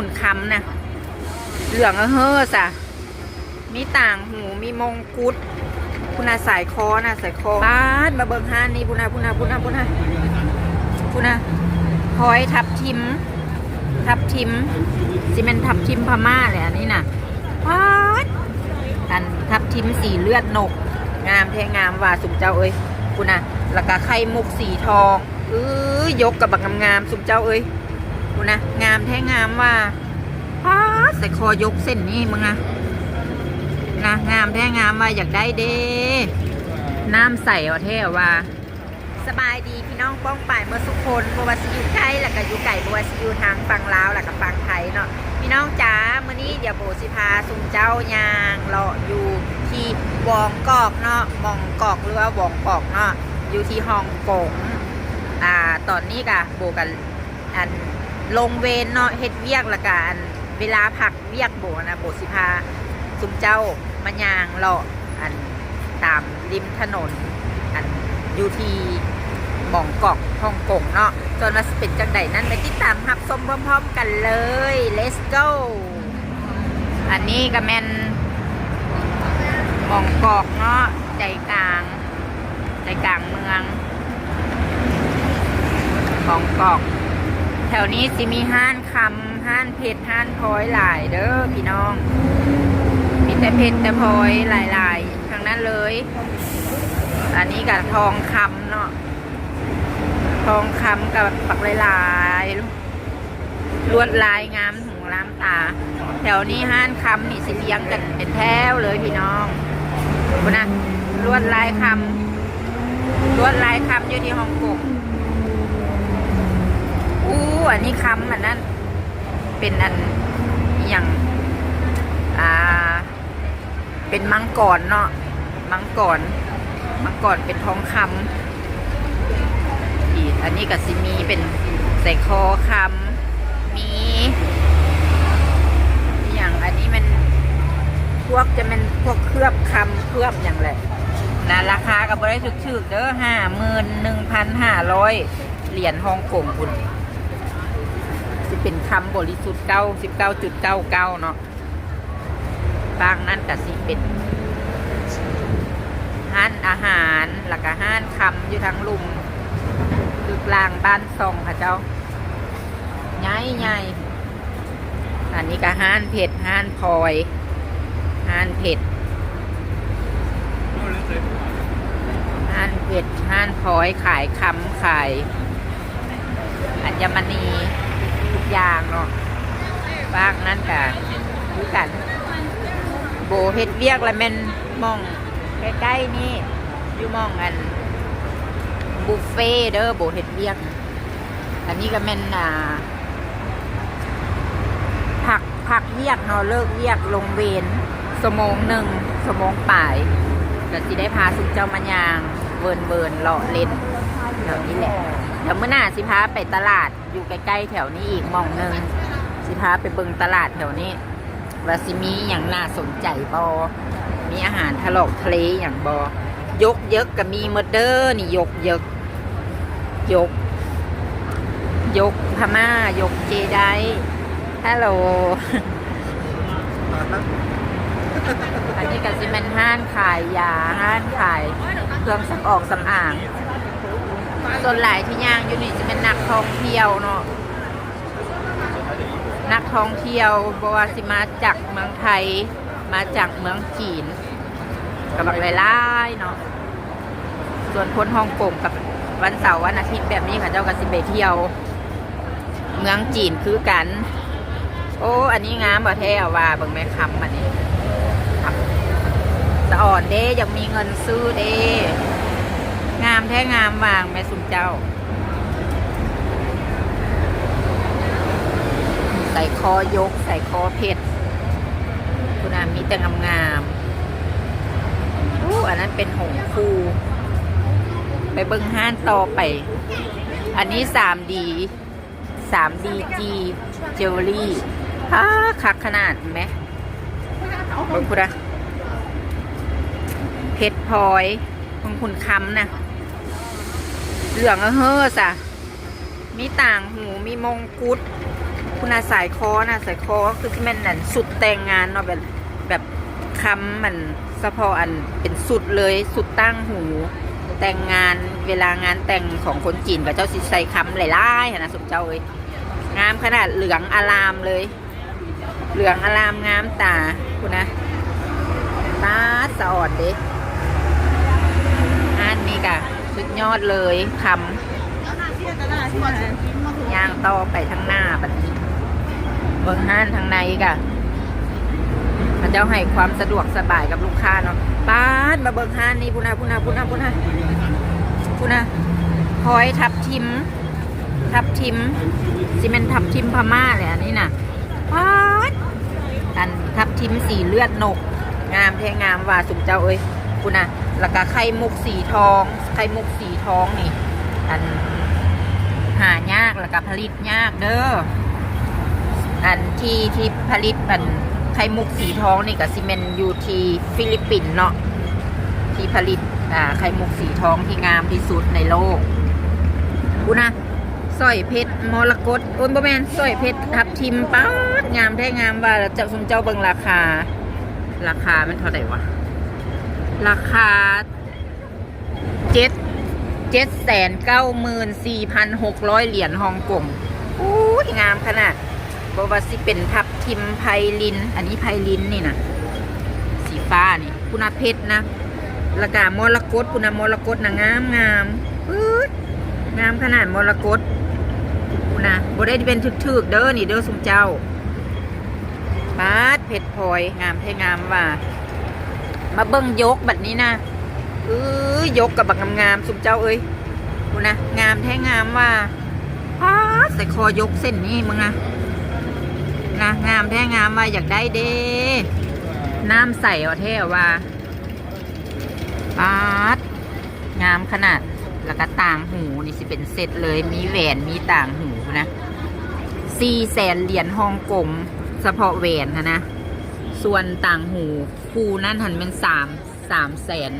ขุนคำนะเหลืองเออเฮ้อสะมีต่างหูมีมงกุฎพุนาสายคอนะสายคอป้าดมาเบิงห้านี่พุนาพุนาพุนาพุนาพุนาพอยทับทิม ทับทิมซีเมนทับทิมพม่าเลยอันนี้น่ะป้าดอันทับทิมสีเลือดนก งามแท้งามว่าสุมเจ้าเอ้ยคุณน่ะแล้วก็ไข่มุกสีทองเอ้ยยกกับบักงามๆสุมเจ้าเอ้ย คุณน่ะงามแท้งามว่าป้าใส่คอยกเส้นนี่มึงอะนะงามแท้งามว่าอยากได้เด้น้ำใสเอาแท้ว่า สบายดีพี่น้องป้องป่ายเมื่อสุกคนบวาซิอยูไกลแล้วก็อยู่ไก่บวาซิอยูทางฝั่งลาวแล้วก็ฝั่งไทยเนาะพี่น้องจ๋าเมื้อนี้เดี๋ยวโบสิพาสุมเจ้ายางเลาะอยู่ที่วองกอกเนาะมองกอกหรือว่าวองกอกเนาะอยู่ที่ฮ่องกงอ่าตอนนี้กะโบกันอัน ลงเวรเนาะเฮ็ดเวียกล้วก็อันเวลาพักเวียกโบนะโบสิพาสุมเจ้ามายางเลาะอันตามริมถนน อันยูทีหม่องกอกฮ่องกงเนาะจนมาเป็นจังใดนั้นไปติดตามรับชมพร้อมๆกันเลย let's go อันนี้ก็แมนหม่องกอกเนาะใจกลางใจกลางเมืองหม่องกอก แถวนี้สิมีห้านคำห้านเพชรห้านพลอยหลายเด้อพี่น้อง มีแต่เพชรแต่พลอยหลายๆทั้งนั้นเลย อันนี้กับทองคำเนาะทองคำกับปักลายๆลวดลายงามหูล้ามตา แถวนี้ห้านคำนี่สิเลี้ยงกันเป็นแถวเลยพี่น้องดูนะลวดลายคำลวดลายคำอยู่ที่ฮ่องกง อันนี้คำอันนั้น เป็นอันอย่างอ่า เป็นมังกรเนาะมังกรมังกรเป็นทองคำอีกอันนี้ก็สิมีเป็นใส่คอคำมีอย่างอันนี้มันพวกจะเป็นพวกเคลือบคำเคลือบอย่างไรนะราคาก็บ่ได้ถึกๆเด้อห้าหมื่นหนึ่งพันห้าร้อยเหรียญฮ่องกงคุณ เป็นคำบริสุทธิ์เก้าสิบเก้าจุดเก้าเก้าเนาะบางนั้นก็สิเป็นห้านอาหารแล้วก็ห้านคำอยู่ทางลุมคือกลางบ้านทรงค่ะเจ้าใหญ่ใหญ่อันนี้ก็ห้านเผ็ดห้านพลอยห้านเผ็ดห้านเผ็ดห้านพลอยขายคำขายอัญมณี อย่างเนาะบางนั้นก็คือกัน โบเฮ็ดเวียกแล้วแม่นมองใกล้ๆนี่อยู่มองอันบุฟเฟ่เด้อโบเฮ็ดเวียก อันนี้ก็แม่นอ่าผักผักเวียกเนาะเลิกเวียกลงเวนสมองหนึ่งสมองป่ายก็สิได้พาสุเจ้ามายางเวินเวินเลาะเล่นแถวนี้แหละ เดี๋ยวเมื่อหน้าสิพาไปตลาดอยู่ใกล้ๆแถวนี้อีกมองหนึ่งสิพาไปเบิ่งตลาดแถวนี้ว่าสิมีอย่างน่าสนใจบอมีอาหารทะเลาะทะเลอย่างบอยกเยอะกับมีหมดเดอร์นี่ยกเยอะยก ยกพม่ายกเจไดฮัลโหลอันนี้ก็สิเป็นห้านขายยาห้านขายเครื่องสำออกสำอาง ส่วนหลายที่ย่างอยู่นี่จะเป็นนักท่องเที่ยวเนาะนักท่องเที่ยวบว่าสิมาจากเมืองไทย มาจากเมืองจีนกับบักหลายๆเนาะส่วนคนฮ่องกงกับวันเสาร์วันอาทิตย์แบบนี้ค่ะเจ้าก็สิไปเที่ยว เมืองจีนคือกัน โอ้ อันนี้งามบ่แท้ว่าเบิ่งแม่คำอันนี้สะอ่อนเด้ยังมีเงินซื้อเด้ งามแท้งามวางแม่สุนเจ้า ใส่คอยก ใส่คอเพชรคุณอามีแต่งงามอู้อันนั้นเป็นหงคู ไปเบิ้งห้านต่อไป อันนี้ 3D 3D G Jewelry ฮ่าคักขนาดไหมเบิ้งคุณอะเพชรพลอยของคุณคำนะ เหลืองเออเฮ้อสะมีต่างหูมีมงกุฎคุณอาสายคอนะสายคอคือที่มันนั่นสุดแต่งงานเนาะแบบแบบคำมันเฉพาะอันเป็นสุดเลยสุดตั้งหู แต่งงานเวลางานแต่งของคนจีนกับเจ้าสิใส่คำหลายๆนะสมเจ้าเอ้ยงามขนาดเหลืองอารามเลย เหลืองอารามงามตาคุณนะตาสะอดเด้ นนี้กะสุดยอดเลยคำย่างต่อไปทางหน้าบัดนี้เบิ่งห้านทางในกะพระเจ้าให้ความสะดวกสบายกับลูกค้าเนาะป้าดมาเบิ่งห้านนี่พุนาพุนาพุนาพุนาพุนาหอยทับทิม ทับทิมซีเมนทับทิมพม่าเลยอันนี้น่ะป้าดอันทับทิมสีเลือดนก งามแท้งามว่าสุมเจ้าเอ้ย คุณนะแล้วก็ไข่มุกสีทอง ไข่มุกสีทองนี่ อันหายากแล้วก็ผลิตยากเด้อ อันที่ที่ผลิตอันไข่มุกสีทองนี่กับซีเมนอยู่ที่ฟิลิปปินส์เนาะ ที่ผลิตอ่าไข่มุกสีทองที่งามที่สุดในโลกกูนะสร้อยเพชรมรกตโอนบแมนสร้อยเพชรทับทิมป๊างามแท้งามว่าแล้วเจ้าสมเจ้าเบิงราคา ราคามันเท่าไหร่วะ ราคาเจ็ดเจ็ดแสนเก้าหมื่นสี่พันหกร้อยเหรียญฮองกงอู้งามขนาดบว่าสิเป็นทับทิมไพลิน อันนี้ไพลินนี่นะสีฟ้านี่คุณเพชรนะและกามรกตคุณมรกตนะงามงามปื๊ดงามขนาดมรกตคุณนะบได้เป็นทึกๆเด้อนี่เด้อสุมเจ้าปาดเพชรพลอยงามแท้งามว่า มาเบิ้งยกแบบนี้นะเออยกกับบักงามๆสุมเจ้าเอ้ยกูนะงามแท้งามว่าพาดใส่คอยกเส้นนี่มึงอะนะงามแท้งามว่าอยากได้เด้น้ำใส่เอาแท้ว่าปาดงามขนาดแล้วก็ต่างหูนี่สิเป็นเซตเลยมีแหวนมีต่างหูนะสี่แสนเหรียญฮ่องกงเฉพาะแหวนนะนะ ส่วนต่างหูคู่นั่นหันเป็นสามสามแสน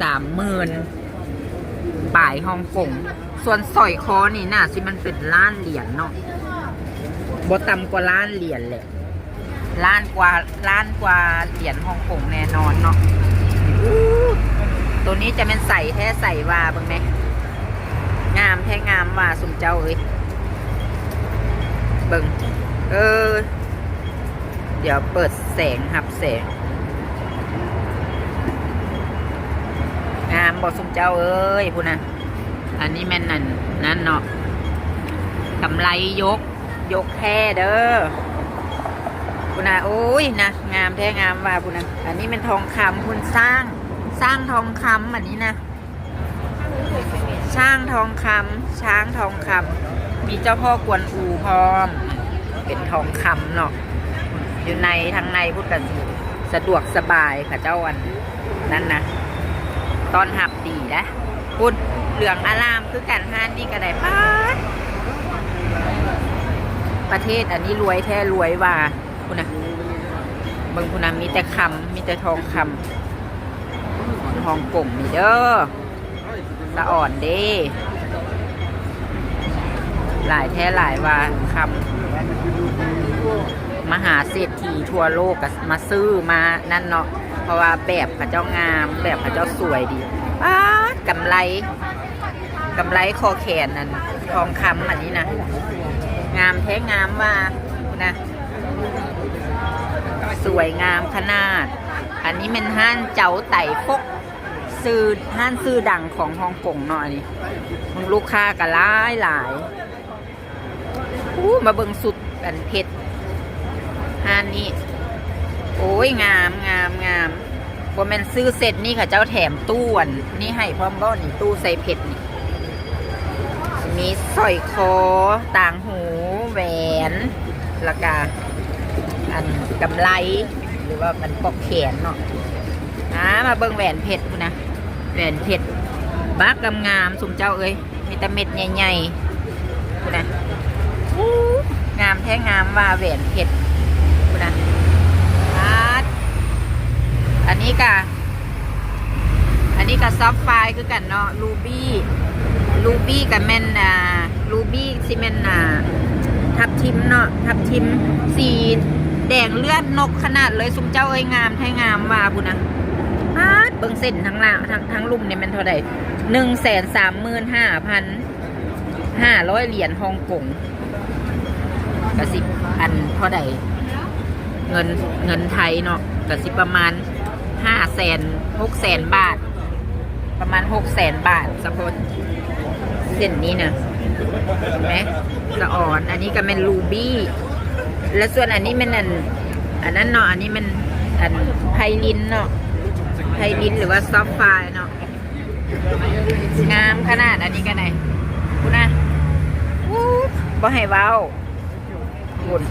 สามหมื่นป่ายฮ่องกงส่วนสร้อยคอนี่น่าสิมันเป็นล้านเหรียญเนาะบ่ต่ำกว่าล้านเหรียญแหละล้านกว่าล้านกว่าเหรียญฮ่องกงแน่นอนเนาะตัวนี้จะเป็นใส่แท้ใส่ว่าบ้างไหมงามแท้งามว่าสมเจ้าเอ้ยเบิ่งเออ เดี๋ยวเปิดแสงหับแสงงามบอสมเจ้าเอ้ยพูนะอันนี้แม่นนั่นนั่นเนาะกำไรยก ยกแค่เด้อพูนะโอ้ยนะงามแท้งามว่าพูนะอันนี้เป็นทองคำคุณสร้าง สร้างทองคำอันนี้นะช่างทองคำช้างทองคำมีเจ้าพ่อกวนอูพร้อม เป็นทองคำเนาะ อยู่ในทางในพูดกันสะดวกสบายค่ะเจ้าวันนั่นนะตอนหับดีนะพูดเหลืองอารามคือกันห้านนี่ก็ได้ป้าประเทศอันนี้รวยแท้รวยว่าคุณนะบิ่งคุณนะมีแต่คำมีแต่ทองคำทองกลมมีเด้อสะอ่อนเด้หลายแท้หลายว่าคำมหาเศรษฐี ทั่วโลกก็มาซื้อมานั่นเนาะเพราะว่าแบบพระเจ้างาม แบบพระเจ้าสวยดีป้ากำไรกำไรคอแขนนั่นทองคำอันนี้นะงามแท้งามว่านะ สวยงามขนาด อันนี้เป็นห้านเจ้าไต่ฟกซื้อห้านซื้อดังของฮ่องกงเนาะอันนี้มึงลูกค้าก็หลายหลายอู้มาเบิ่งสุดอันเพชร ฮานนี่โอ้ยงามงามงามบ่แม่นซื้อเสร็จนี่ค่ะเจ้าแถมตู้อันนี่ให้พร้อมบ่นี่ตู้ใส่เพชรนี่มีสร้อยคอต่างหูแหวนแล้วก็อันกำไรหรือว่ามันปอกแขนเนาะอ่ามาเบิ่งแหวนเพชรกูนะแหวนเพชรบักงามๆสมเจ้าเอ้ยมีแต่เม็ดใหญ่ๆกูนะงามแท้งามว่าแหวนเพชร คุณนะอาร์ตอั นี้กะอันนี้กับซอฟไฟคือกันเนาะลูบี้ลูบี้กับแมนอ่าลูบี้ซีเมนอ่าทับทิมเนาะทับทิมสีแดงเลือดนกขนาดเลยสุมเจ้าเอ้ยงามไทยงามว่าบุนะพาดเบิ่งเส้นทั้งล่างทั้งทั้งลุ่มเนี่ยมันเท่าไหร่หนึ่งแสนสามหมื่นห้าพันห้าร้อยเหรียญฮ่องกงกระสิบอันเท่าไหร่เงินเงินไทยเนาะกระสิบประมาณ ห้าแสนหกแสนบาท ประมาณหกแสนบาทสะพนเส้นนี้นะเห็นไหมสะอ่อน อันนี้ก็เป็นรูบี้ และส่วนอันนี้มันอันอันนั้นเนาะอันนี้มันอันไพลินเนาะไพลินหรือว่าซอฟไฟเนาะงามขนาดอันนี้กันไหนคุณนะวู้บ่ให้เว้าบุญ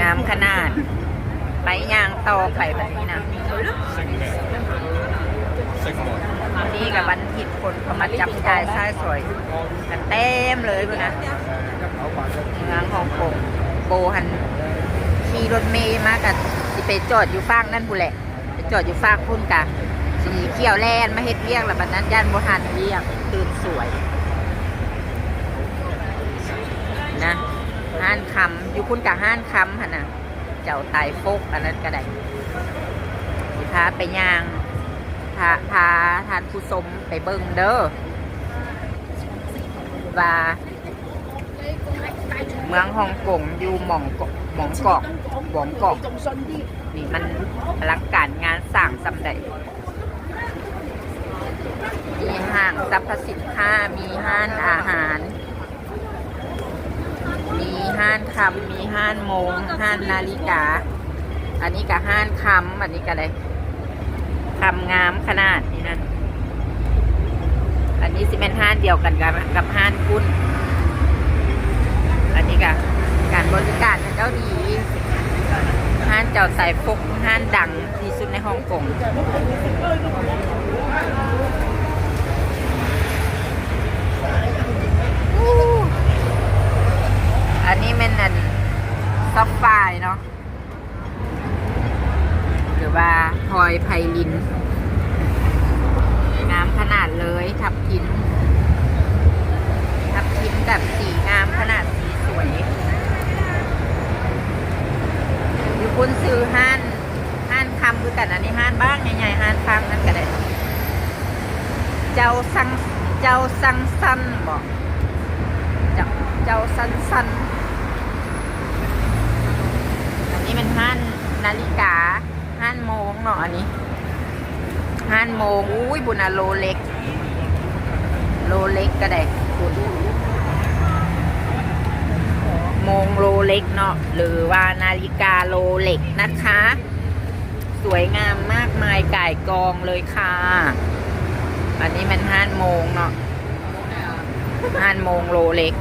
งามขนาด ไปย่างต่อไปแบบนี้นะนี่กับวันผิดคนเขามาจับจ่ายใช้สวยกันเต็มเลยคุณนะเมืองฮ่องกงโบหันขี่รถเมย์มากันสิไปจอดอยู่ฟากนั่นผู้นแหละไปจอดอยู่ฟากพุ่นกะสีเขียวแลนมาเฮ็ดเรียกแล้วบัดนั้นย่านโบหันเรียกตื่นสวยนะห้านคำอยู่พุ่นกับห้านคำหันนะ เจ้าตายฟกอันนั้นก็ได้สิพาไปย่างพาพาทานผู้ชมไปเบิ่งเด้อว่าเมืองฮ่องกงอยู่หม่องเกาะหม่องเกาะหวงเกาะนี่มันอลังการงานสร้างสำใดมีห้างสรรพสินค้ามีห้านอาหาร มีห้านคำมีห้านโมงห้านนาฬิกา อันนี้ก็ห้านคำอันนี้ก็อะไรทำงามขนาดนี้นะอันนี้สิเป็นห้านเดียวกันกับกับห้านคุณอันนี้ก็การบริการเจ้าดีห้านเจ้าสายฟกห้านดังที่สุดในฮ่องกง อันนี้เป็นอันซอฟไฟเนาะหรือว่าพลอยไพลิน งามขนาดเลยทับทิมทับทิมแบบสีงามขนาดสีสวยอยู่คุณซื้อห้านห้านคำคือกันอันนี้ห้านบ้างใหญ่ๆห้านฟังนั่นก็ได้เจ้าสังเจ้าสังสันบอกเจ้าเจ้าสันสันอันนี้เป็น ห้านนาฬิกาห้านโมงเนาะอันนี้ห้านโมงอุ้ยบุญอะโลเล็ก โลเล็กก็ได้โมงโลเล็กเนาะหรือว่านาฬิกาโลเล็กนะคะ สวยงามมากมายก่ายกองเลยค่ะ อันนี้มันห้านโมงเนาะห้านโมงโลเล็ก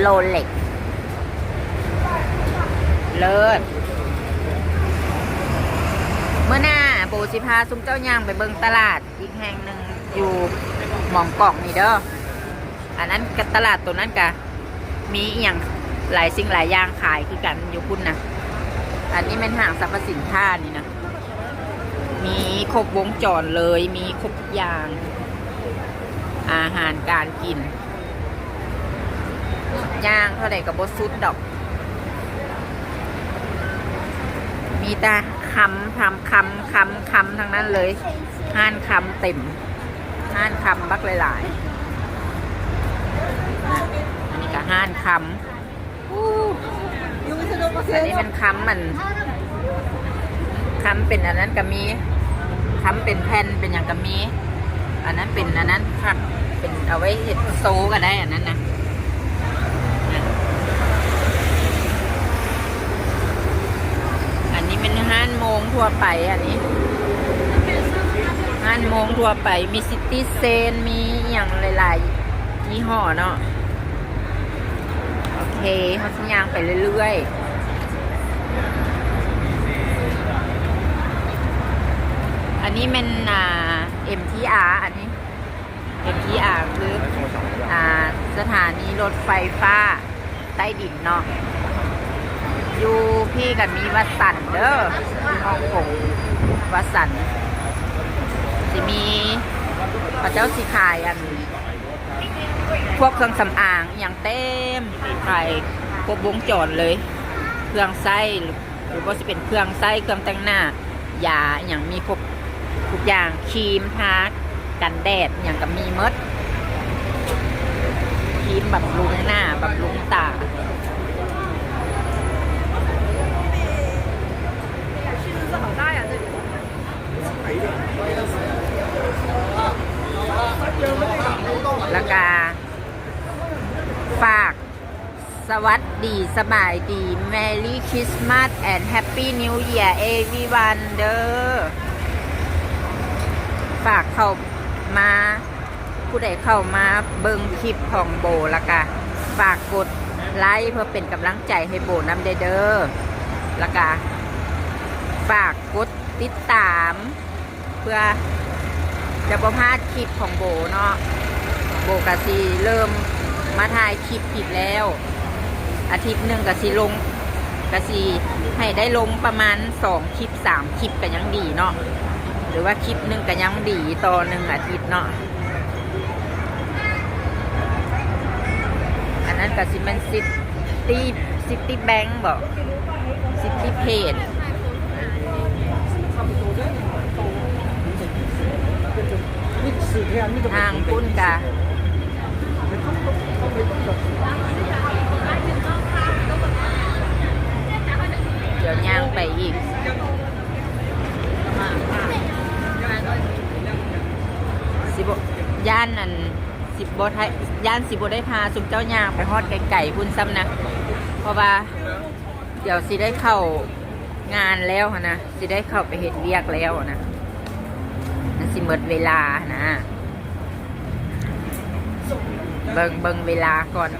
โลเล็ก เลิศเมื่อหน้าโบสิพาซุ้มเจ้าย่างไปเบิงตลาดอีกแห่งหนึ่งอยู่หมองกองนี่เด้ออันนั้นกับตลาดตัวนั้นกะมีอย่างหลายสิ่งหลายอย่างขายคือกันอยู่พุ่นนะอันนี้เป็นห้างสรรพสินค้านี่นะมีครบวงจรเลยมีครบทุกอย่าง อาหารการกินย่างเท่าไหร่กับบสุดดอก มีแต่คำทำคำคำคำทั้งนั้นเลยห้านคำเต็มห้านคำบักหลายๆนะอันนี้ก็ห้านคำอู้อันนี้มันคำมันคำเป็นอันนั้นก็มีคำเป็นแผ่นเป็นอย่างก็มี อันนั้นเป็นอันนั้นครับเป็นเอาไว้เห็ดโซก็ได้อันนั้นนะ อันนี้ เป็นห้านโมงทั่วไปอันนี้ห้านโมงทั่วไปมีซิตี้เซนมีอย่างหลายๆยี่ห้อเนาะโอเคเขาสัญญางไปเรื่อยๆอันนี้เป็นอ่า MTR อันนี้ MTR คืออ่าสถานีรถไฟฟ้า ใต้ดินเนาะอยู่พี่กับมีวัดสัน เด้อฮ่องกงวัดสันสิมีพระเจ้าสิขายอัน พวกเครื่องสำอางอย่างเต็มขายครบวงจรเลย เครื่องไส้หรือว่าจะเป็นเครื่องไส้เครื่องแต่งหน้ายาอย่างมีครบทุกอย่างครีมทากันแดดอย่างกับมีหมดครีมบำรุงหน้าบำรุงตา แล้วก็ฝาก สวัสดี สบายดี Merry Christmas and Happy New Year everyone เด้อฝากเข้ามา ผู้ใดเข้ามาเบิ่งคลิปของโบล้วก็ฝากกดไลค์เพื่อเป็นกำลังใจให้โบนำเด้อเด้อล้วก็ ฝากกดติดตาม เพื่อจะประพลาดคลิปของโบเนาะโบกะซีเริ่มมาถ่ายคลิปอีกแล้ว อาทิตย์หนึ่งกะซีลงกะซีให้ได้ลงประมาณสองคลิปสามคลิปกันยังดีเนาะหรือว่าคลิปหนึ่งกันยังดีต่อหนึ่งอาทิตย์เนาะอันนั้นกะซีมันซิตี้ซิตี้แบงค์บอกซิตี้เพจ ทางปุ้นกะเดี๋ยวย่างไปอีกสิบย่านนั่นสิบบไทยย่านสิบบได้พาสุมเจ้าย่างไปฮอดไก่ๆพุ่นซ้ำนะ เพราะว่า เดี๋ยวสิได้เข้างานแล้วนะสิได้เข้าไปเห็นเรียกแล้วนะ สิหมดเวลานะเบิงเบิงเวลาก่อน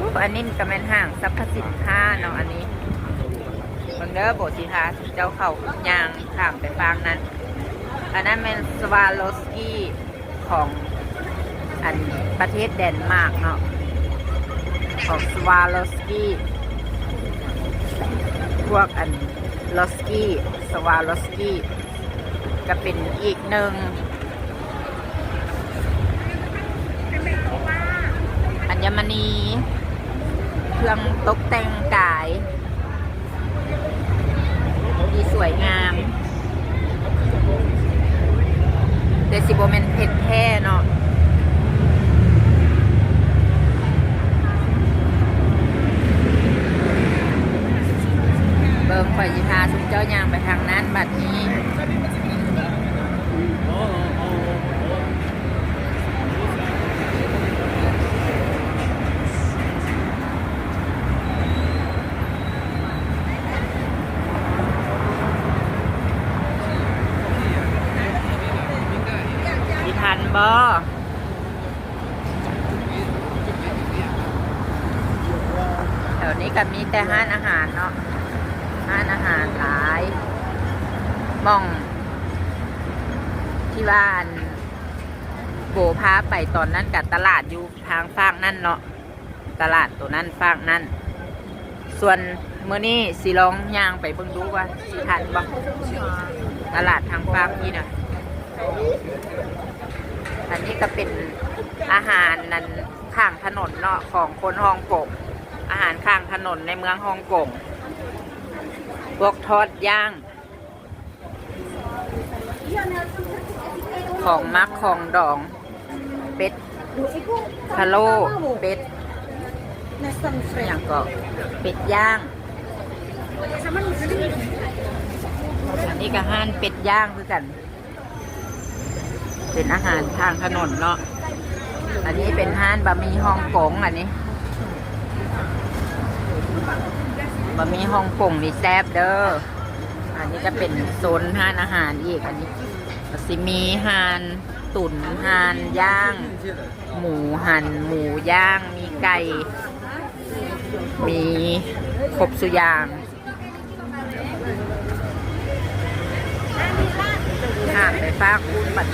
อุ๊บอันนี้ก็แม่นห้างสรรพสินค้าเนาะอันนี้เบังเดอร์โบสิทาเจ้าเขายางขามไปฟางนั้น อันนั้นเป็นสวาโลสกี้ของอันประเทศเดนมาร์กเนาะของสวาโลสกี้ วกอันลอสกี้สวาโลสกี้ก็เป็นอีกหนึ่ง อัญมณี เครื่องตกแต่งกายที่สวยงามเดซิโบเมนเผ็ดแท้เนาะ เบิ่งข่อยจิพาสุมเจ้ายางไปทางนั้นบัดนี้ มีทันบอแถวนี้ก็มีแต่ห้านอาหารเนาะห้านอาหารหลายหมอง ที่บ้านโบพาไปตอนนั้นกับตลาดอยู่ทางฟากนั่นเนาะ ตลาดตัวนั้นฟากนั่นส่วนเมื่อนี้สิลองย่างไปเบิ่งดูว่าสิทันบ่ตลาดทางฟากนี่นะอันนี้ก็เป็นอาหารนั้นข้างถนนเนาะของคนฮ่องกงอาหารข้างถนนในเมืองฮ่องกงพวกทอดย่าง ของมักของดอง เป็ดพะโล้เป็ด อย่างก็เป็ดย่าง อันนี้ก็ห้านเป็ดย่างคือกัน เป็นอาหารทางถนนเนาะ อันนี้เป็นห้านบะหมี่ฮ่องกงอันนี้ บะหมี่ฮ่องกงนี่แซ่บเด้อ อันนี้จะเป็นโซนห้านอาหารอีกอันนี้ก็สิมีห่านตุ๋นห่านย่าง หมูหันหมูย่าง มีไก่ มีครบสุยางหานไปฟ้าคูณบัด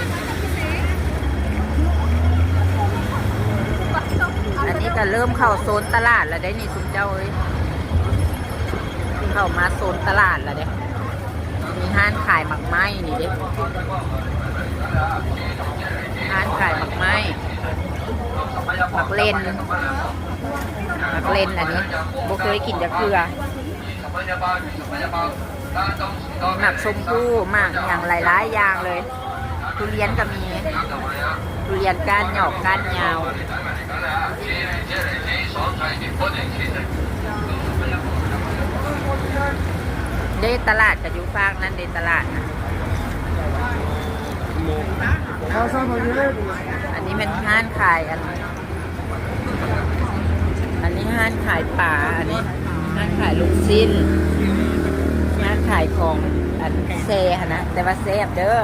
อันนี้ก็เริ่มเข้าโซนตลาดแล้วได้นี่สุมเจ้าเอ้ยเข้ามาโซนตลาดแล้วเด้มีห้านขายหมักไม้นี่เด้ห้านขายหมักไม้หมักเลน มักเลนอันนี้โบเคยกินจะเกลือหมักชมพู่หมักอย่างหลายๆอย่างเลย ทุเรียนก็มี ทุเรียนก้านหยอกก้านยาวเดตลาดกับยูฟากนั่นเดตลาดนะอันนี้เป็นห้านขายอัน อันนี้ห้านขายป่าอันนี้ห้านขายลูกชิ้นห้านขายของอันเซฮะนะแต่ว่าเซฟเด้อ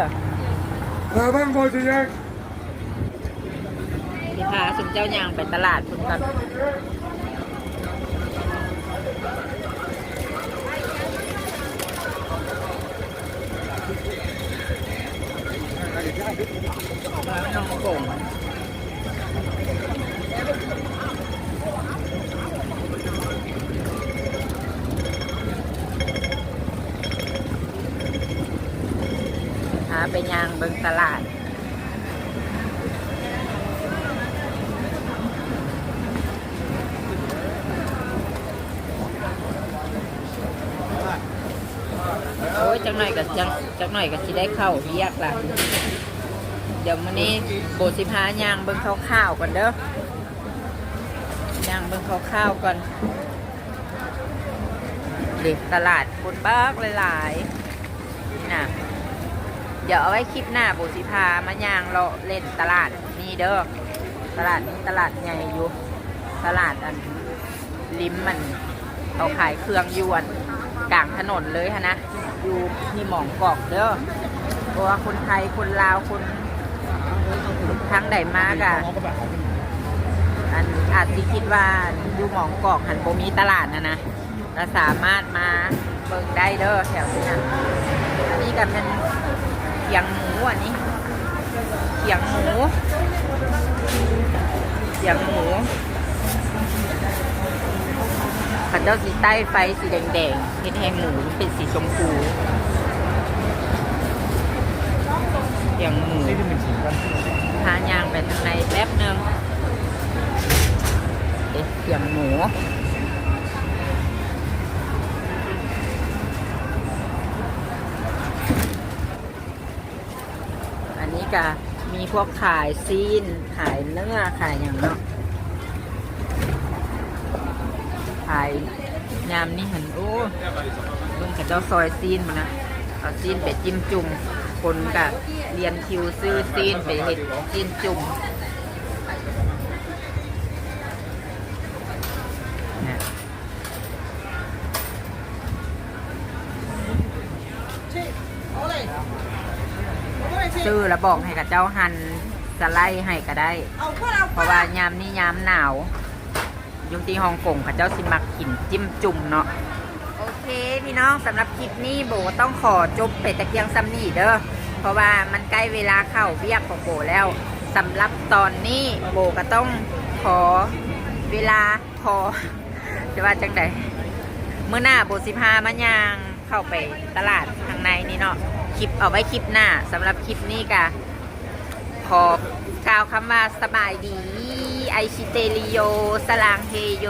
Babam koyacak. พี่พาสุนเจ้ายางไปตลาดคุณกันน้องกง ไปยางเบิงตลาด โอ้ยจังหน่อยกับจังจังหน่อยกับสิได้เข้าเรียกละเดี๋ยวมื้อนี้โบสิพายางเบิงข้าวๆก่อนเด้อย่างเบิงข้าวๆก่อนเด็กตลาดคนบ้ากหลายๆ เดี๋ยวเอาไว้คลิปหน้าโบสิพามายางเราเล่นตลาดนี่เด้อตลาดนี้ตลาดใหญ่อยู่ตลาดอันริมมันเอาขายเครื่องยวนกลางถนนเลยฮะนะอยู่ที่หมองกอกเด้อเพราะว่าคนไทยคนลาวคนทั้งใดมากอะอันอาจจะคิดว่าอยู่หมองกอกหันโบมีตลาดนะนะแต่สามารถมาเบิ่งได้เด้อแถวนี้นะอันนี้ก็เป็น ยงหมูอันนี้เขียงหมูเขียงหมูขันเจ้าสีใต้ไฟสีแดงๆเห็ดแหงหมูเป็นสีชมพูอย่างหมูพายางไปทางในแป๊บหนึงเอ๊ะเสียงหมู ก็มีพวกขายซีน ขายเนื้อ ขายอย่างเนาะ ขายยามนี่เห็นโอ้ลุงกับเจ้าซอยซีนมานะเอาซีนไปจิ้มจุ่ม คนกับเรียนคิวซื้อซีนไปเห็ดซีนจุ่ม ซื้อแล้วบอกให้กับเจ้าหันสไลด์ให้ก็ได้ เพราะว่ายามนี้ยามหนาวยุงที่ฮ่องกงเขาเจ้าสิมักกินจิ้มจุ่มเนาะโอเคพี่น้องสำหรับคลิปนี้โบต้องขอจบไปแต่เพียงซ้ำนี่เด้อเพราะว่ามันใกล้เวลาเข้าเวียกของโบแล้วสำหรับตอนนี้โบก็ต้องขอเวลาพอจะว่าจังใดเมื่อหน้าโบสิพามันยางเข้าไปตลาดทางในนี่เนาะ คลิปเอาไว้คลิปหน้าสำหรับคลิปนี้กะขอกล่าวคำว่าสบายดี ไอชิเตริโย สลางเฮโย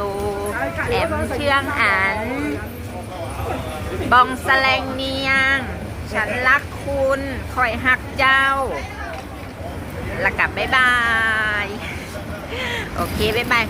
แอมเชื่องอัน บองสแลงเนียง ฉันรักคุณคอยหักเจ้า แล้วกลับบ๊ายบาย โอเค บ๊ายบาย